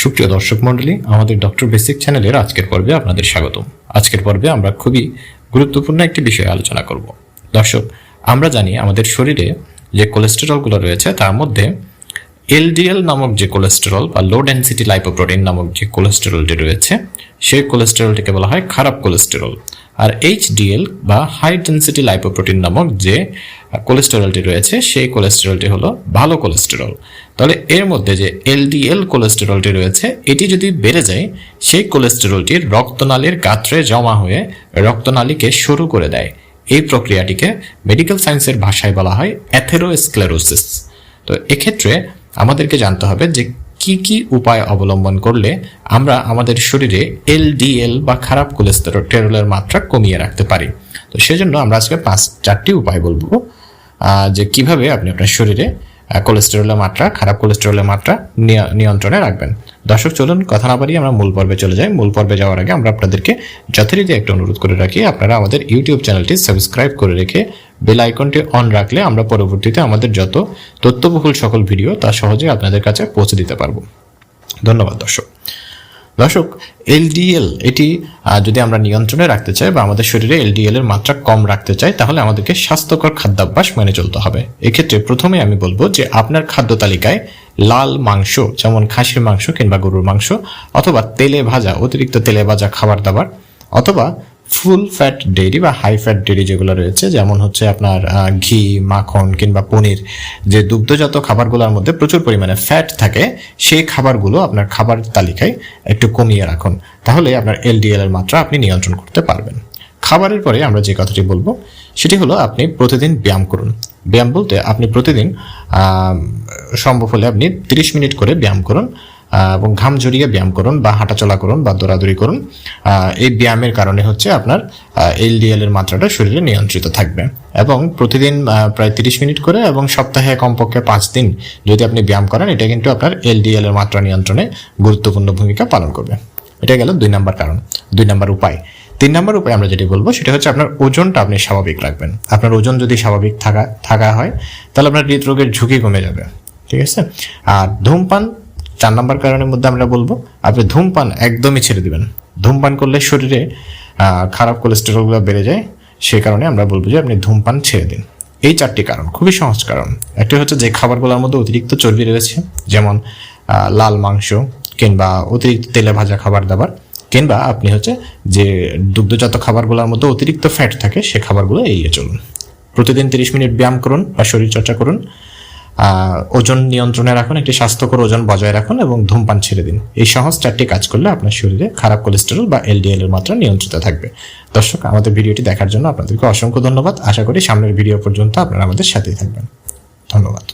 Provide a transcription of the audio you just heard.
সুপ্রিয় দর্শক মণ্ডলী, আমাদের ডক্টর বেসিক চ্যানেলের আজকের পর্বে আপনাদের স্বাগতম। আজকের পর্বে আমরা খুবই গুরুত্বপূর্ণ একটি বিষয়ে আলোচনা করব। দর্শক, আমরা জানি আমাদের শরীরে যে কোলেস্টেরলগুলো রয়েছে, তার মধ্যে এলডিএল নামক যে কোলেস্টেরল বা লো ডেন্সিটি লাইপোপ্রোটিন নামক যে কোলেস্টেরলটি রয়েছে, সেই কোলেস্টেরলটিকে বলা হয় খারাপ কোলেস্টেরল আর এইচডিএল বা হাই ডেন্সিটি লাইপোপ্রোটিন নামক যে কোলেস্টেরলটি রয়েছে, সেই কোলেস্টেরলটি হলো ভালো কোলেস্টেরল তাহলে এর মধ্যে যে এলডিএল কোলেস্টেরলটি রয়েছে, এটি যদি বেড়ে যায়, সেই কোলেস্টেরলটি রক্তনালীর গাত্রে জমা হয়ে রক্তনালীকে শুরু করে দেয়। এই প্রক্রিয়াটিকে মেডিকেল সায়েন্সের ভাষায় বলা হয় অ্যাথেরোস্ক্লেরোসিস তো এক্ষেত্রে আমাদেরকে জানতে হবে যে কি কি উপায় অবলম্বন করলে আমরা আমাদের শরীরে এলডিএল বা খারাপ কোলেস্টেরলের মাত্রা কমিয়ে রাখতে পারি? তো সেজন্য আমরা আজকে পাঁচ, চারটি উপায় বলব যে কীভাবে আপনি আপনার শরীরে কোলেস্টেরলের মাত্রা, খারাপ কোলেস্টেরলের মাত্রা নিয়- নিয়ন্ত্রণে রাখবেন। দর্শক, চলুন কথা না বাড়িয়ে আমরা মূল পর্বে চলে যাই। মূল পর্বে যাওয়ার আগে আমরা আপনাদেরকে যথারীতি একটা অনুরোধ করে রাখি, আপনারা আমাদের ইউটিউব চ্যানেলটি সাবস্ক্রাইব করে রেখে বেল আইকনটি অন রাখলে আমরা পরবর্তীতে আমাদের যত তথ্যবহুল সকল ভিডিও তা সহজে আপনাদের কাছে পৌঁছে দিতে পারব। ধন্যবাদ, দর্শক। দর্শক এলডিএল এটি যদি আমরা নিয়ন্ত্রণে রাখতে চাই বা আমাদের শরীরে এলডিএল এর মাত্রা কম রাখতে চাই, তাহলে আমাদেরকে স্বাস্থ্যকর খাদ্যাভ্যাস মেনে চলতে হবে। এক্ষেত্রে প্রথমে আমি বলব যে আপনার খাদ্য তালিকায় লাল মাংস, যেমন খাসির মাংস কিংবা গরুর মাংস, অথবা তেলে ভাজা, অতিরিক্ত তেলে ভাজা খাবার দাবার, অথবা ফুল ফ্যাট ডেইরি বা হাই ফ্যাট ডেইরি যেগুলো রয়েছে, যেমন হচ্ছে আপনার ঘি, মাখন কিংবা পনির, যে দুগ্ধজাত খাবারগুলোর মধ্যে প্রচুর পরিমাণে ফ্যাট থাকে, সেই খাবারগুলো আপনার খাবার তালিকায় একটু কমিয়ে রাখুন। তাহলে আপনার এলডিএল এর মাত্রা আপনি নিয়ন্ত্রণ করতে পারবেন। খাবারের পরে আমরা যে কথাটি বলব, সেটি হলো আপনি প্রতিদিন ব্যায়াম করুন। ব্যায়াম বলতে আপনি প্রতিদিন সম্ভব হলে আপনি তিরিশ মিনিট করে ব্যায়াম করুন। এবং ঘাম জড়িয়ে ব্যায়াম করুন বা হাঁটাচলা করুন বা দৌড়াদৌড়ি করুন এই ব্যায়ামের কারণে হচ্ছে আপনার এলডিএল এর মাত্রাটা শরীরে নিয়ন্ত্রিত থাকবে। এবং প্রতিদিন প্রায় তিরিশ মিনিট করে এবং সপ্তাহে কমপক্ষে পাঁচ দিন যদি আপনি ব্যায়াম করেন, এটা কিন্তু আপনার এলডিএল এর মাত্রা নিয়ন্ত্রণে গুরুত্বপূর্ণ ভূমিকা পালন করবে। এটা গেল দুই নাম্বার কারণ, দুই নাম্বার উপায়। তিন নম্বর উপায় আমরা যেটি বলব, সেটা হচ্ছে আপনার ওজনটা আপনি স্বাভাবিক রাখবেন। আপনার ওজন যদি স্বাভাবিক থাকা থাকা হয়, তাহলে আপনার হৃদরোগের ঝুঁকি কমে যাবে। ঠিক আছে? আর ধূমপান চার নম্বর কারণের মধ্যে আমরা বলব, আপনি ধূমপান একদমই ছেড়ে দিবেন। ধূমপান করলে শরীরে খারাপ কোলেস্টেরলগুলো বেড়ে যায় সেই কারণে আমরা বলব যে আপনি ধূমপান ছেড়ে দিন। এই চারটি কারণ, খুবই সহজ কারণ। একটি হচ্ছে যে খাবারগুলোর মধ্যে অতিরিক্ত চর্বি রয়েছে, যেমন লাল মাংস কিংবা অতিরিক্ত তেলে ভাজা খাবার দাবার কিংবা আপনি হচ্ছে যে দুগ্ধজাত খাবারগুলোর মধ্যে অতিরিক্ত ফ্যাট থাকে, সে খাবারগুলো এড়িয়ে চলুন। প্রতিদিন তিরিশ মিনিট ব্যায়াম করুন বা শরীরচর্চা করুন ওজন নিয়ন্ত্রণে রাখুন, একটি স্বাস্থ্যকর ওজন বজায় রাখুন এবং ধূমপান ছেড়ে দিন। এই সহজ চারটি কাজ করলে আপনার শরীরে খারাপ কোলেস্টেরল বা এলডিএল এর মাত্রা নিয়ন্ত্রিত থাকবে। দর্শক, আমাদের ভিডিওটি দেখার জন্য আপনাদেরকে অসংখ্য ধন্যবাদ। আশা করি সামনের ভিডিও পর্যন্ত আপনারা আমাদের সাথেই থাকবেন। ধন্যবাদ।